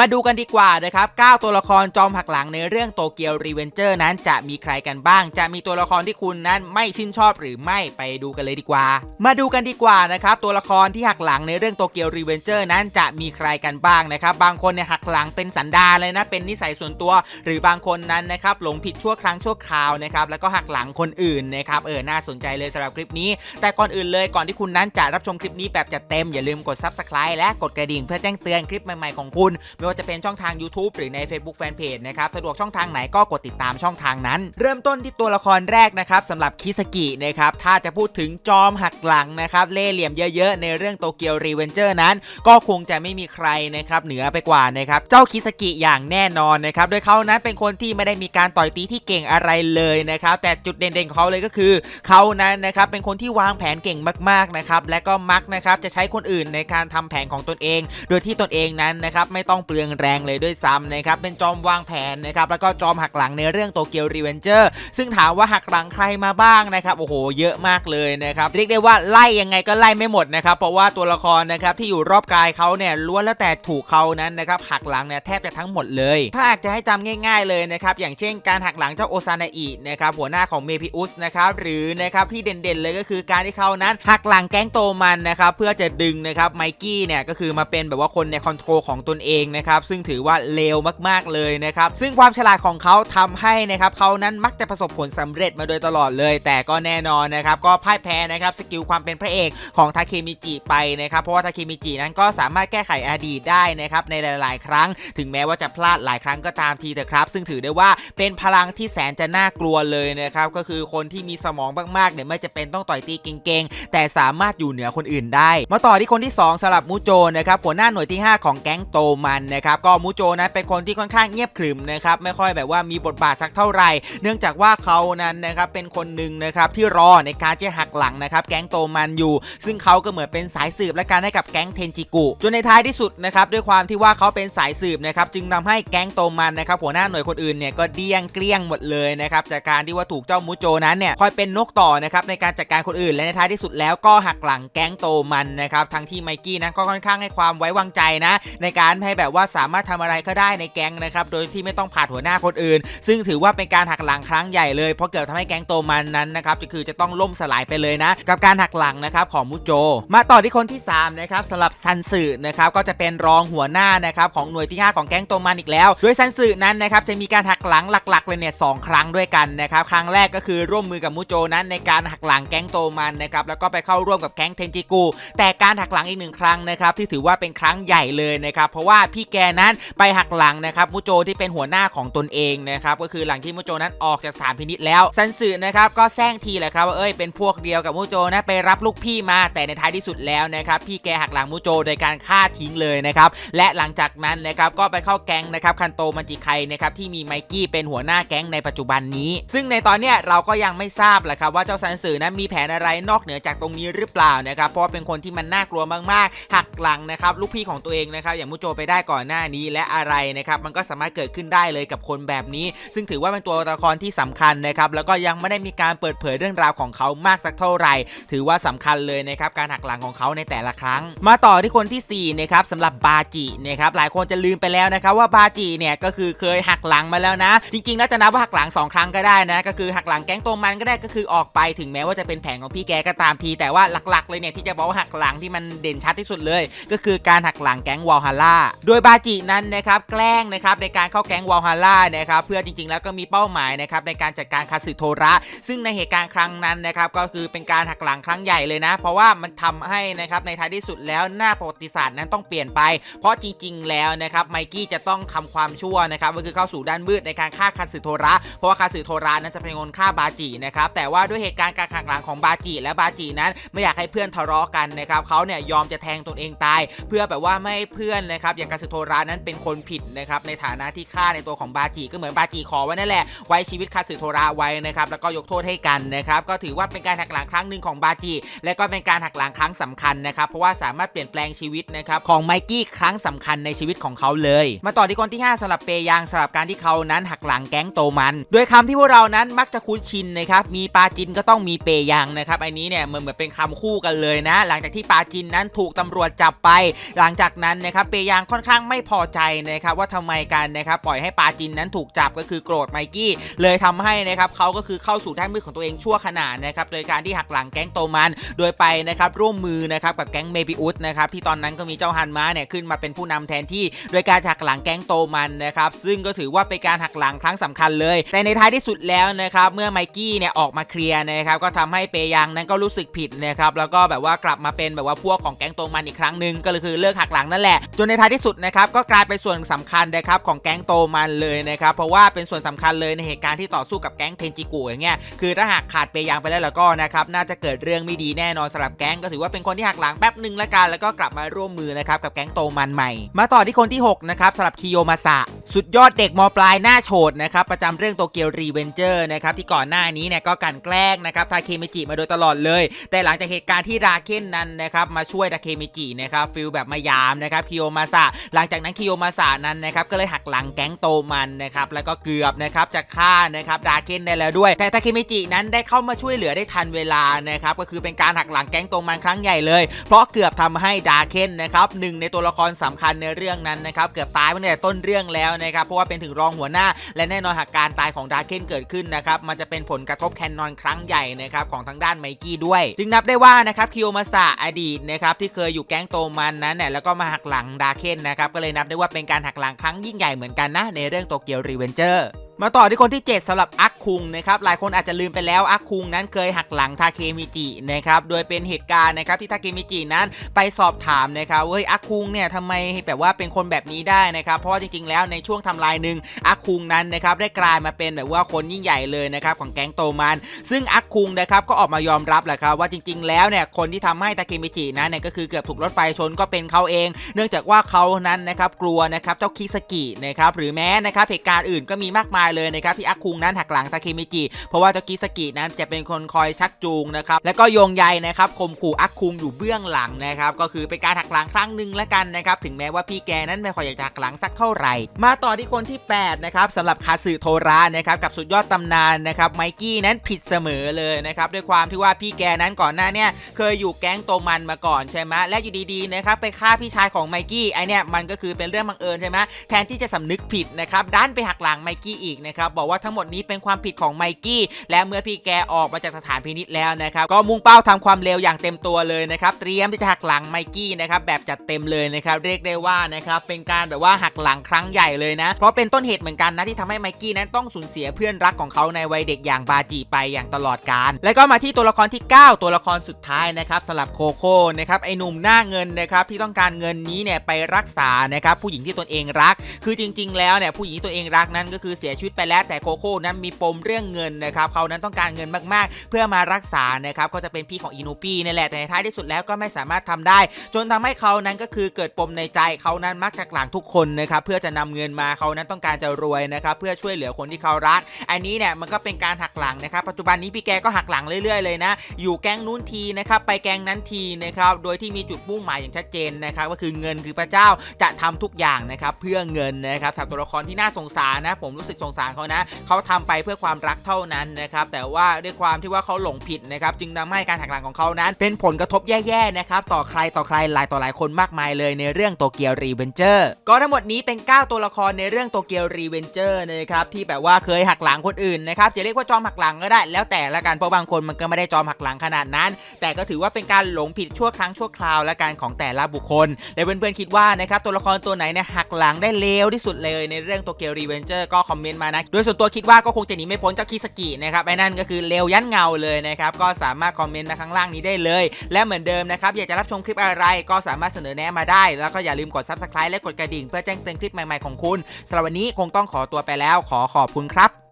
มาดูกันดีกว่านะครับ 9 ตัวละครจอมหักหลังในเรื่องโตเกียวรีเวนเจอร์นั้นจะมีใครกันบ้าง จะมีตัวละครที่คุณนั้นไม่ชื่นชอบหรือไม่ไปดูกันเลยดีกว่า มาดูกันดีกว่านะครับ ตัวละครที่หักหลังในเรื่องโตเกียวรีเวนเจอร์นั้นจะมีใครกันบ้างนะครับ บางคนเนี่ยหักหลังเป็นสันดาเลยนะ เป็นนิสัยส่วนตัว หรือบางคนนั้นนะครับหลงผิดชั่วครั้งชั่วคราวนะครับ แล้วก็หักหลังคนอื่นนะครับ เออ น่าสนใจเลยสำหรับคลิปนี้ แต่ก่อนอื่นเลย ก่อนที่คุณนั้นจะรับชมคลิปนี้แบบจัดเต็ม อย่าลืมกด subscribe และกดกระดิ่งเพื่อแจ้งเตือนคลิปใหม่ๆของคุณไว่าจะเป็นช่องทาง YouTube หรือใน Facebook Fanpage นะครับสะดวกช่องทางไหนก็กดติดตามช่องทางนั้น เริ่มต้นที่ตัวละครแรกนะครับสำหรับคิสกินะครับถ้าจะพูดถึงจอมหักหลังนะครับเล่เหลี่ยมเยอะๆ ในเรื่องโตเกียวรีเวนเจอร์นั้น ก็คงจะไม่มีใครนะครับเหนือไปกว่านะครับเจ้าคิสกิอย่างแน่นอนนะครับโดยเขานั้นเป็นคนที่ไม่ได้มีการต่อยตีที่เก่งอะไรเลยนะครับแต่จุดเด่นๆของเขาเลยก็คือเขานั้นนะครับเป็นคนที่วางแผนเก่งมากๆนะครับและก็มักนะครับจะใช้คนอื่นในการทำแผนของตนเอง โดยที่ตนเองนั้นนะครับไม่ต้องเปลืืองแรงเลยด้วยซ้ำนะครับเป็นจอมวางแผนนะครับแล้วก็จอมหักหลังในเรื่องโตเกียวรีเวนเจอร์ซึ่งถามว่าหักหลังใครมาบ้างนะครับโอ้โหเยอะมากเลยนะครับเรียกได้ว่าไล่ยังไงก็ไล่ไม่หมดนะครับเพราะว่าตัวละครนะครับที่อยู่รอบกายเขาเนี่ยล้วนแล้วแต่ถูกเขานั้นนะครับหักหลังเนี่ยแทบจะทั้งหมดเลย ถ้าอยากจะให้จำง่าย ๆเลยนะครับอย่างเช่นการหักหลังเจ้าโอซานาอินะครับหัวหน้าของเมพิอุสนะครับหรือนะครับที่เด่นๆเลยก็คือการที่เขานั้นหักหลังแก๊งโตมันนะครับเพื่อจะดึงนะครับไมกี้เนี่ยก็คือมาเป็นแบบว่าคนในคอนโทรลของตนเองนะครับซึ่งถือว่าเลวมากๆเลยนะครับซึ่งความฉลาดของเขาทำให้นะครับเขานั้นมักจะประสบผลสำเร็จมาโดยตลอดเลย แต่ก็แน่นอนนะครับก็พ่ายแพ้นะครับสกิลความเป็นพระเอกของทาเคมิจิไปนะครับเพราะว่าทาเคมิจินั้นก็สามารถแก้ไขอดีตได้นะครับในหลาย ๆ ครั้ง ถึงแม้ว่าจะพลาดหลายครั้งก็ตามทีเถอะครับ ซึ่งถือได้ว่าเป็นพลังที่แสนจะน่ากลัวเลยนะครับก็คือคนที่มีสมองมากๆเนี่ยไม่จะเป็นต้องต่อยตีเก่งๆ แต่สามารถอยู่เหนือคนอื่นได้ มาต่อที่คนที่ 2สำหรับมูโจนะครับหัวหน้าหน่วยที่ 5 ของแก๊งโตมันนะครับก็มูโจนั้นเป็นคนที่ค่อนข้างเงียบขรึมนะครับไม่ค่อยแบบว่ามีบทบาทสักเท่าไหร่ เนื่องจากว่าเขานั้นนะครับเป็นคนหนึ่งนะครับที่รอในการจะหักหลังนะครับแก๊งโตมันอยู่ ซึ่งเขาก็เหมือนเป็นสายสืบและการให้กับแก๊งเทนจิกุจนในท้ายที่สุดนะครับด้วยความที่ว่าเขาเป็นสายสืบนะครับจึงทำให้แก๊งโตมันนะครับหัวหน้าหน่วยคนอื่นเนี่ยก็เดี้ยงเกลี้ยงหมดเลยนะครับจากการที่ว่าถูกเจ้ามูโจนั้นเนี่ยคอยเป็นนกต่อนะครับในการจัดการคนอื่นและในท้ายที่สุดแล้วก็หักหลังแก๊งโตมันนะครับทั้งที่ไมกี้นั้นก็ค่อนข้างให้ความไว้วางใจนะในการให้แบบว่าสามารถทำอะไรก็ได้ในแก๊งนะครับโดยที่ไม่ต้องผ่านหัวหน้าคนอื่น ซึ่งถือว่าเป็นการหักหลังครั้งใหญ่เลยเพราะเกิดทำให้แก๊งโตมันนั้นนะครับจะคือจะต้องล่มสลายไปเลยนะ กับการหักหลังนะครับของมูโจ มาต่อที่คนที่3นะครับสำหรับซันสึนะครับก็จะเป็นรองหัวหน้านะครับของหน่วยที่ 5 ของแก๊งโตมันอีกแล้ว โดยซันสึนั้นนะครับจะมีการหักหลังหลักๆเลยเนี่ยสองครั้งด้วยกันนะครับครั้งแรกก็คือร่วมมือกับมูโจนั้นในการหักหลังแก๊งโตมันนะครับแล้วก็ไปเข้าร่วมกับแก๊งเทนจิกุแต่การหักหลังอีกหนึ่งครั้งนะครับที่ถือว่าเป็นครั้งใหญ่เลยนะครับเพราะว่าพี่แกนั้นไปหักหลังนะครับมูโจที่เป็นหัวหน้าของตนเองนะครับก็คือหลังที่มูโจนั้นออกจากสถานพินิษแล้วซันสึนะครับก็แซงทีแหละครับว่าเอ้ยเป็นพวกเดียวกับมูโจนะไปรับลูกพี่มาแต่ในท้ายที่สุดแล้วนะครับพี่แกหักหลังมูโจโดยการฆ่าทิ้งเลยนะครับและหลังจากนั้นนะครับก็ไปเข้าแก๊งนะครับคันโตมันจิไคนะครับที่มีไมกี้เป็นหัวหน้าแก๊งในปัจจุบันนี้ ซึ่งในตอนเนี้ยเราก็ยังไม่ทราบแหละครับว่าเจ้าซันสึนั้นมีแผนอะไรนอกเหนือจากตรงนี้หรือเปล่านะครับเพราะเป็นคนที่มันน่ากลัวมากๆ หักหลังนะครับลูกพี่ของตัวเองนะครับอย่างมูโจไปได้ก่อนหน้านี้และอะไรนะครับมันก็สามารถเกิดขึ้นได้เลยกับคนแบบนี้ ซึ่งถือว่าเป็นตัวละครที่สำคัญนะครับแล้วก็ยังไม่ได้มีการเปิดเผยเรื่องราวของเขามากสักเท่าไหร่ ถือว่าสำคัญเลยนะครับการหักหลังของเขาในแต่ละครั้ง มาต่อที่คนที่4นะครับสำหรับบาจินะครับหลายคนจะลืมไปแล้วนะครับว่าบาจิเนี่ยก็คือเคยหักหลังมาแล้วนะ จริงๆแล้วจะนับว่าหักหลัง 2 ครั้งก็ได้นะก็คือหักหลังแก๊งโตมันก็ได้ก็คือออกไปถึงแม้ว่าจะเป็นแผนของพี่แกก็ตามที แต่ว่าหลักๆ เลยเนี่ยที่จะบอกว่าหักหลังที่มันเด่นชัดที่สุดเลย ก็คือการหักหลังแก๊งวอลฮาร่าโดยบาจินั้นนะครับแกล้งนะครับในการเข้าแก๊งวอลฮาร่านะครับเพื่อจริงๆ แล้วก็มีเป้าหมายนะครับในการจัดการคาสึโทระ ซึ่งในเหตุการณ์ครั้งนั้นนะครับก็คือเป็นการหักหลังครั้งใหญ่เลยนะ เพราะว่ามันทำให้นะครับในท้ายที่สุดแล้วหน้าประวัติศาสตร์นั้นต้องเปลี่ยนไป เพราะจริง ๆ แล้วนะครับไมกี้จะต้องทำความชั่วนะครับก็คือเข้าสู่ด้านมืดในการฆ่าคาสึโทระ เพราะว่าคาสึโทระนั้นจะเป็นคนฆ่าบาจินะครับแต่ว่าด้วยเหตุการณ์การหักหลังของบาจิและบาจินั้นไม่อยากให้เพื่อนทะเลาะกันนะครับเขาเนี่ยยอมจะแทงตนเองตาย เพื่อแบบว่าไม่ให้เพื่อนนะครับอย่างคาสึโทระนั้นเป็นคนผิดนะครับในฐานะที่ฆ่าในตัวของบาจิก็เหมือนบาจิขอไว้นั่นแหละไว้ชีวิตคาสึโทระไว้นะครับแล้วก็ยกโทษให้กันนะครับก็ถือว่าเป็นการหักหลังครั้งหนึ่งของบาจิ และก็เป็นการหักหลังครั้งสำคัญนะครับเพราะว่าสามารถเปลี่ยนแปลงชีวิตนะครับของไมกี้ครั้งสำคัญในชีวิตของเขาเลย มาต่อที่คนที่ 5สำหรับเปยางสำหรับการที่เขานั้นหักหลังแก๊งโตมัน โดยคำที่พวกเรานั้นมักจะคุ้นชินนะครับมีปาจินก็ต้องมีเปยางนะครับอันนี้เนี่ยเหมือนเหมือนเป็นคำคู่กันเลยนะ หลังจากที่ปาจินนั้นถูกตำรวจจับไป หลังจากนั้นนะครับเปยางค่อนข้างไม่พอใจนะครับว่าทำไมกันนะครับปล่อยให้ปาจินนั้นถูกจับก็คือโกรธไมกี้เลยทำให้นะครับเขาก็คือเข้าสู่ด้านมืดของตัวเองชั่วขณะนะครับโดยการที่หักหลังแก๊งโตมันโดยไปนะครับร่วมมือนะครับกับแก๊งเมบิอุสนะครับที่ตอนนั้นก็มีเจ้าฮันมาเนี่ยขึ้นมาเป็นผู้นำแทนที่ โดยการหักหลังแก๊งโตมันนะครับซึ่งก็ถือว่าเป็นการหักหลังครั้งสำคัญเลย แต่ในท้ายที่สุดแล้วนะครับเมื่อไมกี้เนี่ยออกมาเคลียร์นะครับก็ทำให้เปยังนั้นก็รู้สึกผิดนะครับแล้วก็แบบว่ากลับมาเป็นแบบว่าพวกของแก๊งโตมันอีกครั้งหนึ่งก็คือเลิกหักหลังนั่นแหละจนในท้ายที่สุดนะครับก็กลายเป็นส่วนสำคัญนะครับของแก๊งโตมันเลยนะครับเพราะว่าเป็นส่วนสำคัญเลยในเหตุการณ์ที่ต่อสู้กับแก๊งเทนจิกุอย่างเงี้ยคือถ้าหากขาดเปยังไปแล้วแล้วก็นะครับน่าจะเกิดเรื่องไม่ดีแน่นอนสำหรับแก๊งก็ถือว่าเป็นคนที่หักหลังแป๊บหนึ่งละกันแล้วก็กลับมาร่วมมือนะครับกับแก๊งโตมันใหม่ มาต่อที่คนที่หกนะครับสำหรับคิโยมาสะ สุดยอดเด็กมปลายหน้าโฉดนะครับประจำเรื่องโตเกียวรีเวนเจอร์นะครับที่ก่อนหน้านี้เนี่ยก็กลันแกล้งนะครับทาเคมิจิมาโดยตลอดเลย แต่หลังจากเหตุการณ์ที่ราเคนนั้นนะครับมาช่วยทาเคมิจินะครับฟิลแบบมายามนะครับคิโยมาสะหลังจากนั้นคิโยมาสะนั้นนะครับก็เลยหักหลังแก๊งโตมันนะครับแล้วก็เกือบนะครับจะฆ่านะครับราเคนได้แล้วด้วย แต่ทาเคมิจินั้นได้เข้ามาช่วยเหลือได้ทันเวลานะครับก็คือเป็นการหักหลังแก๊งโตมันครั้งใหญ่เลย เพราะเกือบทำให้ดาเคนนะครับหนึ่งในตัวละครสำคัญในเรื่องนั้นนะครับเกือบตายมาตั้งแต่ต้นเรื่องแล้วนะครับเพราะว่าเป็นถึงรองหัวหน้า และแน่นอนหากการตายของดาเคนเกิดขึ้นนะครับมันจะเป็นผลกระทบแคนนอนครั้งใหญ่นะครับของทางด้านไมกี้ด้วย จึงนับได้ว่านะครับคิโอมาสะอดีตนะครับที่เคยอยู่แก๊งโตมันนั้นเนี่ยแล้วก็มาหักหลังดาเคนนะครับก็เลยนับได้ว่าเป็นการหักหลังครั้งยิ่งใหญ่เหมือนกันนะในเรื่องโตเกียวรีเวนเจอร์ มาต่อที่คนที่ 7สำหรับอักคุงนะครับหลายคนอาจจะลืมไปแล้วอักคุงนั้นเคยหักหลังทาเคมิจินะครับโดยเป็นเหตุการณ์นะครับที่ทาเคมิจินั้นไปสอบถามนะครับเฮ้ยอักคุงเนี่ยทำไมแบบว่าเป็นคนแบบนี้ได้นะครับเพราะว่าจริงๆแล้วในช่วงทำลายหนึ่งอักคุงนั้นนะครับได้กลายมาเป็นแบบว่าคนยิ่งใหญ่เลยนะครับของแก๊งโตมัน ซึ่งอักคุงนะครับก็ออกมายอมรับแหละครับว่าจริง ๆ แล้วเนี่ยคนที่ทำให้ทาเคมิจินั้นเนี่ยก็คือเกือบถูกรถไฟชนก็เป็นเขาเอง เนื่องจากว่าเขานั้นนะครับกลัวนะครับเจ้าคิสกินะครับหรือแม้นะครับเหตุการณ์อื่นก็มีมากมายเลยนะครับที่อักคุงนั้นหักหลังทาเคมิจิเพราะว่าเจ้าคิสกินั้นจะเป็นคนคอยชักจูงนะครับแล้วก็โยงใยนะครับข่มขู่อักคุงอยู่เบื้องหลังนะครับก็คือเป็นการหักหลังครั้งหนึ่งแล้วกันนะครับถึงแม้ว่าพี่แกนั้นไม่ค่อยอยากจะหักหลังสักเท่าไหร่ มาต่อที่คนที่8นะครับสำหรับคาสึโทระนะครับกับสุดยอดตำนานนะครับไมกี้นั้นผิดเสมอเลยนะครับด้วยความที่ว่าพี่แกนั้นก่อนหน้าเนี่ยเคยอยู่แก๊งโตมันมาก่อนใช่ไหมและอยู่ดีๆนะครับไปฆ่าพี่ชายของไมกี้ไอเนี่ยมันก็คือเป็นเรื่องบังเอิญใช่ไหมแทนที่จะสำนึกผิดนะครับด้านไปหักหลังไมกี้อีกนะครับบอกว่าทั้งหมดนี้เป็นความผิดของไมกี้และเมื่อพี่แกออกมาจากสถานพินิษแล้วนะครับก็มุ่งเป้าทำความเลวอย่างเต็มตัวเลยนะครับเตรียมที่จะหักหลังไมกี้นะครับแบบจัดเต็มเลยนะครับเรียกได้ว่านะครับเป็นการแบบว่าหักหลังครั้งใหญ่เลยนะเพราะเป็นต้นเหตุเหมือนกันนะที่ทำให้ไมกี้นั้นต้องสูญเสียเพื่อนรักของเขาในวัยเด็กอย่างบาจิไปอย่างตลอดกาลแล้วก็มาที่ตัวละครที่ 9 ตัวละครสุดท้ายนะครับสลับโคโค่นะครับไอหนุ่มหน้าเงินนะครับที่ต้องการเงินนี้เนี่ยไปรักษานะครับผู้หญิงที่ตนเองรัก คือจริง ๆ แล้วเนี่ยผู้หญิงที่ตัวเองรักนั้นก็คือเสียชีวิตไปแล้วแต่โคโค่นั้นมีปมเรื่องเงินนะครับเขานั้นต้องการเงินมากๆ เพื่อมารักษานะครับก็จะเป็นพี่ของอินูปี้นี่แหละแต่ในท้ายที่สุดแล้วก็ไม่สามารถทำได้ จนทำให้เขานั้นก็คือเกิดปมในใจเขานั้นมักจะหลังทุกคนนะครับเพื่อจะนำเงินมาเขานั้นต้องการจะรวยนะครับเพื่อช่วยเหลือคนที่เขารัก อันนี้เนี่ยมันก็เป็นการหักหลังนะครับปัจจุบันนี้พี่แกก็หักหลังเรื่อยๆเลยนะ อยู่แก๊งนู้นทีนะครับไปแก๊งนั้นทีนะครับโดยที่มีจุดมุ่งหมายอย่างชัดเจนนะครับก็คือเงินคือพระเจ้าจะทำทุกอย่างนะครับเพื่อเงินนะครับสำหรับตัวละครที่น่าสงสารนะผมรู้สึกสงสารเขานะเขาทำไปเพื่อความรักเท่านั้นนะครับแต่ว่าด้วยความที่ว่าเขาหลงผิดนะครับจึงทำให้การหักหลังของเขานั้น เป็นผลกระทบแย่ๆนะครับต่อใครต่อใครหลายต่อหลายคนมากมายเลยในเรื่องโตเกียวรีเวนเจอร์ก็ทั้งหมดนี้เป็น 9 ตัวละครในเรื่องโตเกียวรีเวนเจอร์นะครับที่แบบว่าเคยหักหลังคนอื่นนะครับจะเรียกว่าจอมหักหลังก็ได้ แล้วแต่ละกันเพราะบางคนมันก็ไม่ได้จอมหักหลังขนาดนั้น แต่ก็ถือว่าเป็นการหลงผิดชั่วครั้งชั่วคราวและการของแต่ละบุคคลและเพื่อนๆคิดว่านะครับตัวละครตัวไหนเนี่ยหักหลังได้เลวที่สุดเลยในเรื่องโตเกียวรีเวนเจอร์ก็คอมเมนต์มานะ โดยส่วนตัวคิดว่าก็คงจะหนีไม่พ้นเจ้าคิสกินะครับไอ้นั่นก็คือเลวยันเงาเลยนะครับ ก็สามารถคอมเมนต์มาข้างล่างนี้ได้เลย และเหมือนเดิมนะครับ อยากจะรับชมคลิปอะไรก็สามารถเสนอแนะมาได้ แล้วก็อย่าลืมกด subscribe และกดกระดิ่งเพื่อแจ้งเตือนคลิปใหม่ๆของคุณสำหรับวันนี้คงต้องขอตัวไปแล้ว ขอขอบคุณครับ